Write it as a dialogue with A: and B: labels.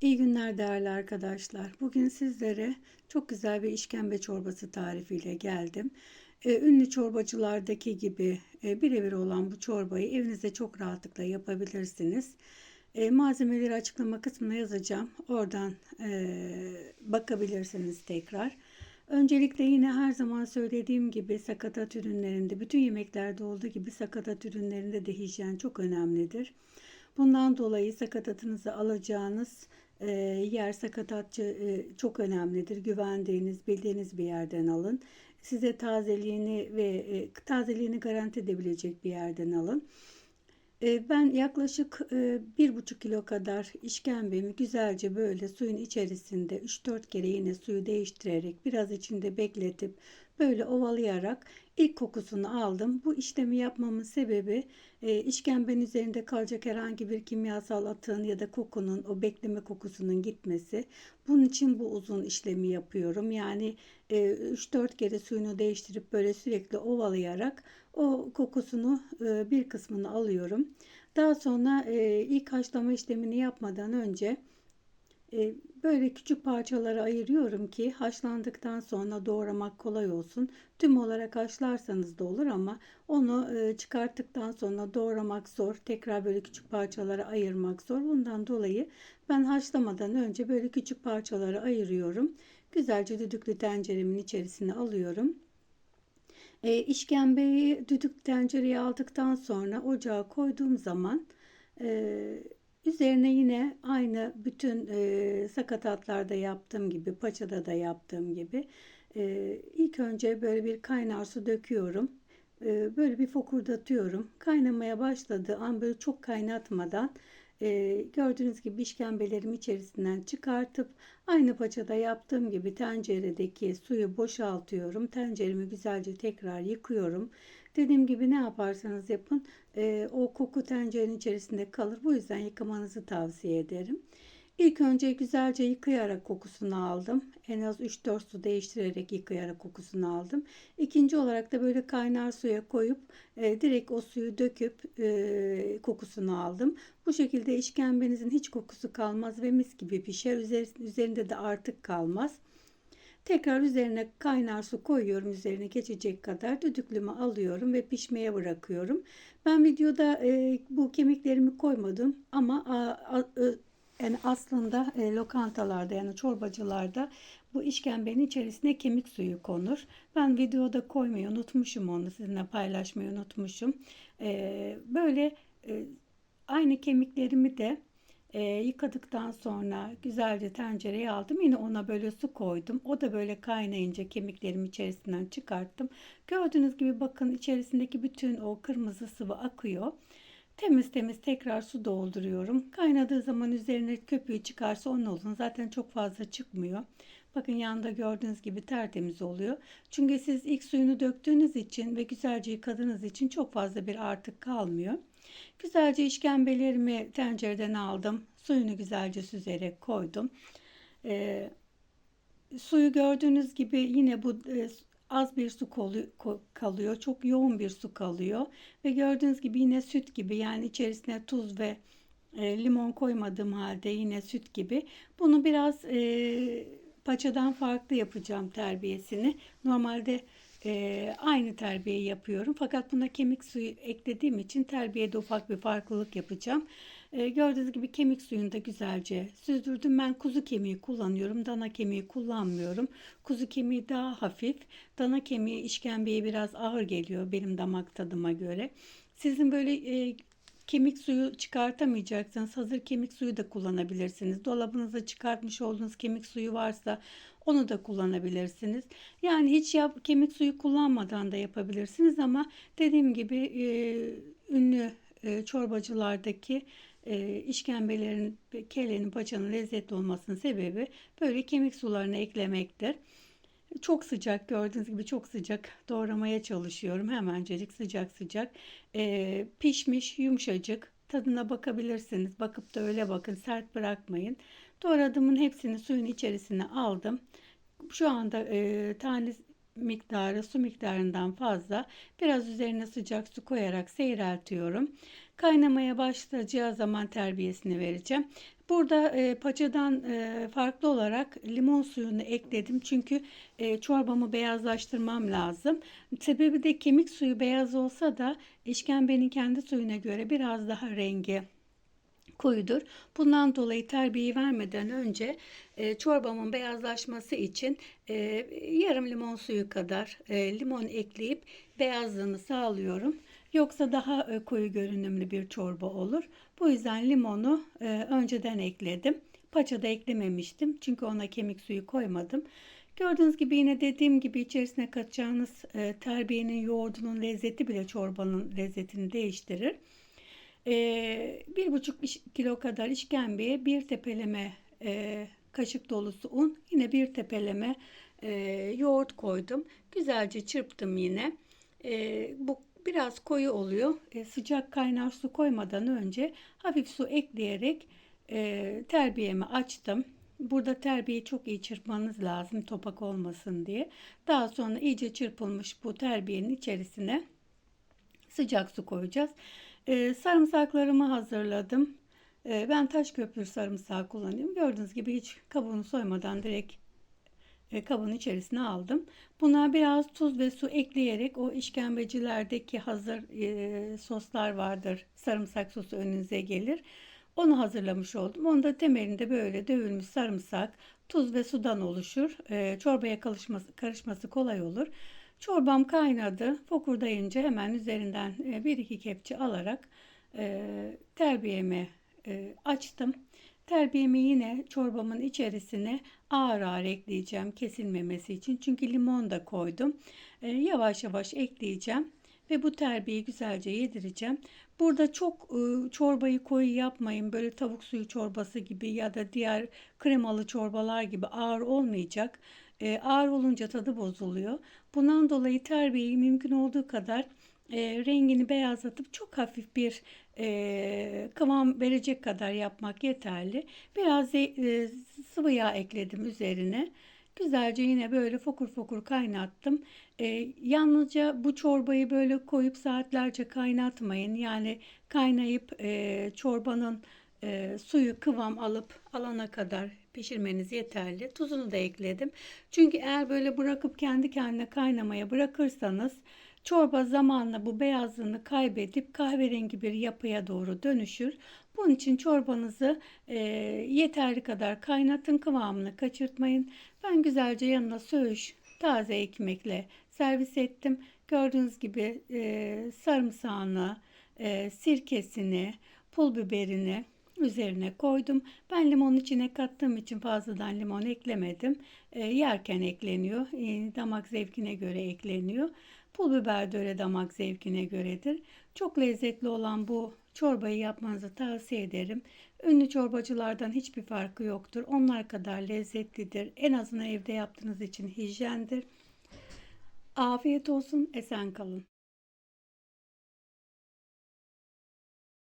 A: İyi günler değerli arkadaşlar. Bugün sizlere çok güzel bir işkembe çorbası tarifiyle geldim. Ee, ünlü çorbacılardaki gibi e, birebir olan bu çorbayı evinizde çok rahatlıkla yapabilirsiniz. E, malzemeleri açıklama kısmına yazacağım. Oradan e, bakabilirsiniz tekrar. Öncelikle yine her zaman söylediğim gibi sakatat ürünlerinde, bütün yemeklerde olduğu gibi sakatat ürünlerinde de hijyen çok önemlidir. Bundan dolayı sakatatınızı alacağınız e, yer sakatatçı e, çok önemlidir. Güvendiğiniz, bildiğiniz bir yerden alın. Size tazeliğini ve e, tazeliğini garanti edebilecek bir yerden alın. E, ben yaklaşık bir buçuk kilo kadar işkembemi güzelce böyle suyun içerisinde 3-4 kere yine suyu değiştirerek biraz içinde bekletip böyle ovalayarak ilk kokusunu aldım. Bu işlemi yapmamın sebebi e, işkembenin üzerinde kalacak herhangi bir kimyasal atığın ya da kokunun o bekleme kokusunun gitmesi. Bunun için bu uzun işlemi yapıyorum. Yani e, 3-4 kere suyunu değiştirip böyle sürekli ovalayarak o kokusunu e, bir kısmını alıyorum. Daha sonra e, ilk haşlama işlemini yapmadan önce e, böyle küçük parçalara ayırıyorum ki haşlandıktan sonra doğramak kolay olsun. Tüm olarak haşlarsanız da olur ama onu e, çıkarttıktan sonra doğramak zor. Tekrar böyle küçük parçalara ayırmak zor. Bundan dolayı ben haşlamadan önce böyle küçük parçalara ayırıyorum. Güzelce düdüklü tenceremin içerisine alıyorum. E, işkembeyi düdük tencereye aldıktan sonra ocağa koyduğum zaman e, üzerine yine aynı bütün e, sakatatlarda yaptığım gibi paçada da yaptığım gibi e, ilk önce böyle bir kaynar su döküyorum. E, böyle bir fokurdatıyorum. Kaynamaya başladığı an böyle çok kaynatmadan e, gördüğünüz gibi işkembelerimi içerisinden çıkartıp aynı paçada yaptığım gibi tenceredeki suyu boşaltıyorum. Tenceremi güzelce tekrar yıkıyorum. Dediğim gibi ne yaparsanız yapın e, o koku tencerenin içerisinde kalır. Bu yüzden yıkamanızı tavsiye ederim. İlk önce güzelce yıkayarak kokusunu aldım. En az 3-4 su değiştirerek yıkayarak kokusunu aldım. İkinci olarak da böyle kaynar suya koyup e, direkt o suyu döküp e, kokusunu aldım. Bu şekilde işkembenizin hiç kokusu kalmaz ve mis gibi pişer. Üzerinde de artık kalmaz. Tekrar üzerine kaynar su koyuyorum üzerine geçecek kadar düdüklümü alıyorum ve pişmeye bırakıyorum. Ben videoda e, bu kemiklerimi koymadım ama a, a, yani aslında e, lokantalarda yani çorbacılarda bu işkembenin içerisine kemik suyu konur. Ben videoda koymayı unutmuşum onu sizinle paylaşmayı unutmuşum. E, böyle e, aynı kemiklerimi de e, yıkadıktan sonra güzelce tencereye aldım. Yine ona böyle su koydum. O da böyle kaynayınca kemiklerim içerisinden çıkarttım. Gördüğünüz gibi bakın içerisindeki bütün o kırmızı sıvı akıyor. Temiz temiz tekrar su dolduruyorum. Kaynadığı zaman üzerine köpüğü çıkarsa onun olsun. Zaten çok fazla çıkmıyor. Bakın yanında gördüğünüz gibi tertemiz oluyor. Çünkü siz ilk suyunu döktüğünüz için ve güzelce yıkadığınız için çok fazla bir artık kalmıyor. Güzelce işkembelerimi tencereden aldım. Suyunu güzelce süzerek koydum. Ee, suyu gördüğünüz gibi yine bu e, az bir su kalıyor. Çok yoğun bir su kalıyor. Ve gördüğünüz gibi yine süt gibi yani içerisine tuz ve e, limon koymadığım halde yine süt gibi. Bunu biraz e, paçadan farklı yapacağım terbiyesini. Normalde e, aynı terbiyeyi yapıyorum. Fakat buna kemik suyu eklediğim için terbiyede ufak bir farklılık yapacağım. E, gördüğünüz gibi kemik suyunu da güzelce süzdürdüm. Ben kuzu kemiği kullanıyorum. Dana kemiği kullanmıyorum. Kuzu kemiği daha hafif. Dana kemiği işkembeye biraz ağır geliyor benim damak tadıma göre. Sizin böyle e, kemik suyu çıkartamayacaksanız hazır kemik suyu da kullanabilirsiniz. Dolabınıza çıkartmış olduğunuz kemik suyu varsa onu da kullanabilirsiniz. Yani hiç yap, kemik suyu kullanmadan da yapabilirsiniz ama dediğim gibi e, ünlü e, çorbacılardaki e, işkembelerin, kellenin, paçanın lezzetli olmasının sebebi böyle kemik sularını eklemektir. Çok sıcak gördüğünüz gibi çok sıcak doğramaya çalışıyorum. Hemencecik sıcak sıcak e, pişmiş yumuşacık tadına bakabilirsiniz. Bakıp da öyle bakın sert bırakmayın. Doğradığımın hepsini suyun içerisine aldım. Şu anda e, tane miktarı su miktarından fazla biraz üzerine sıcak su koyarak seyreltiyorum. Kaynamaya başlayacağı zaman terbiyesini vereceğim. Burada e, paçadan e, farklı olarak limon suyunu ekledim. Çünkü e, çorbamı beyazlaştırmam lazım. Sebebi de kemik suyu beyaz olsa da işkembenin kendi suyuna göre biraz daha rengi koyudur. Bundan dolayı terbiyeyi vermeden önce e, çorbamın beyazlaşması için e, yarım limon suyu kadar e, limon ekleyip beyazlığını sağlıyorum. Yoksa daha e, koyu görünümlü bir çorba olur. Bu yüzden limonu e, önceden ekledim. Paçada eklememiştim çünkü ona kemik suyu koymadım. Gördüğünüz gibi yine dediğim gibi içerisine katacağınız e, terbiyenin yoğurdunun lezzeti bile çorbanın lezzetini değiştirir. Bir buçuk kilo kadar işkembeye bir tepeleme kaşık dolusu un, yine bir tepeleme e, yoğurt koydum. Güzelce çırptım yine. E, bu biraz koyu oluyor. E, sıcak kaynar su koymadan önce hafif su ekleyerek e, terbiyemi açtım. Burada terbiyeyi çok iyi çırpmanız lazım topak olmasın diye. Daha sonra iyice çırpılmış bu terbiyenin içerisine sıcak su koyacağız. Ee, sarımsaklarımı hazırladım. Ee, ben taş köprü sarımsağı kullanıyorum. Gördüğünüz gibi hiç kabuğunu soymadan direkt e, kabın içerisine aldım. Buna biraz tuz ve su ekleyerek o işkembecilerdeki hazır e, soslar vardır. Sarımsak sosu önünüze gelir. Onu hazırlamış oldum. Onu da temelinde böyle dövülmüş sarımsak, tuz ve sudan oluşur. E, çorbaya karışması, kolay olur. Çorbam kaynadı. Fokurdayınca hemen üzerinden e, bir iki kepçe alarak e, terbiyemi e, açtım. Terbiyemi yine çorbamın içerisine ağır ağır ekleyeceğim kesilmemesi için. Çünkü limon da koydum. Yavaş yavaş ekleyeceğim ve bu terbiyeyi güzelce yedireceğim. Burada çok çorbayı koyu yapmayın. Böyle tavuk suyu çorbası gibi ya da diğer kremalı çorbalar gibi ağır olmayacak. E, ağır olunca tadı bozuluyor. Bundan dolayı terbiyeyi mümkün olduğu kadar e, rengini beyazlatıp çok hafif bir e, kıvam verecek kadar yapmak yeterli. Biraz e, sıvı yağ ekledim üzerine. Güzelce yine böyle fokur fokur kaynattım. E, yalnızca bu çorbayı böyle koyup saatlerce kaynatmayın. Yani kaynayıp e, çorbanın e, suyu kıvam alıp alana kadar pişirmeniz yeterli. Tuzunu da ekledim. Çünkü eğer böyle bırakıp kendi kendine kaynamaya bırakırsanız çorba zamanla bu beyazlığını kaybedip kahverengi bir yapıya doğru dönüşür. Bunun için çorbanızı e, yeterli kadar kaynatın kıvamını kaçırtmayın. Ben güzelce yanına söğüş taze ekmekle servis ettim. Gördüğünüz gibi e, sarımsağını, e, sirkesini, pul biberini, üzerine koydum. Ben limonun içine kattığım için fazladan limon eklemedim. E, yerken ekleniyor. E, damak zevkine göre ekleniyor. Pul biber de öyle damak zevkine göredir. Çok lezzetli olan bu çorbayı yapmanızı tavsiye ederim. Ünlü çorbacılardan hiçbir farkı yoktur. Onlar kadar lezzetlidir. En azından evde yaptığınız için hijyendir. Afiyet olsun, esen kalın.